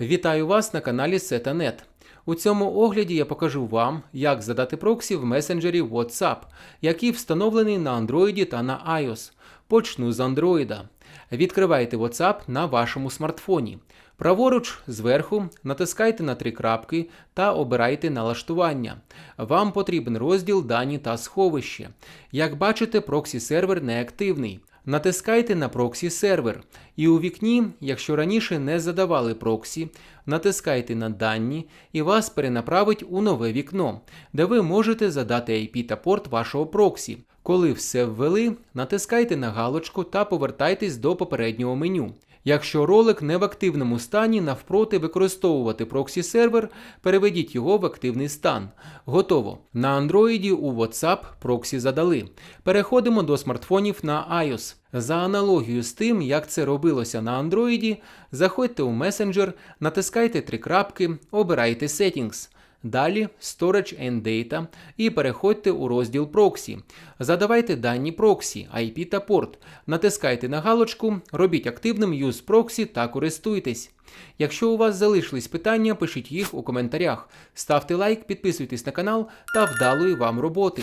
Вітаю вас на каналі Setanet. У цьому огляді я покажу вам, як задати проксі в месенджері WhatsApp, який встановлений на Android та на iOS. Почну з Android. Відкривайте WhatsApp на вашому смартфоні. Праворуч зверху натискайте на три крапки та обирайте налаштування. Вам потрібен розділ Дані та сховище. Як бачите, проксі сервер неактивний. Натискайте на проксі сервер. І у вікні, якщо раніше не задавали проксі, натискайте на дані і вас перенаправить у нове вікно, де ви можете задати IP та порт вашого проксі. Коли все ввели, натискайте на галочку та повертайтесь до попереднього меню. Якщо ролик не в активному стані, навпроти використовувати проксі сервер, переведіть його в активний стан. Готово. На Android у WhatsApp проксі задали. Переходимо до смартфонів на iOS. За аналогією з тим, як це робилося на Android, заходьте у месенджер, натискайте три крапки, обирайте Settings. Далі Storage and Data і переходьте у розділ Proxy. Задавайте дані проксі, IP та порт. Натискайте на галочку, робіть активним Use Proxy та користуйтесь. Якщо у вас залишились питання, пишіть їх у коментарях. Ставте лайк, підписуйтесь на канал та вдалої вам роботи.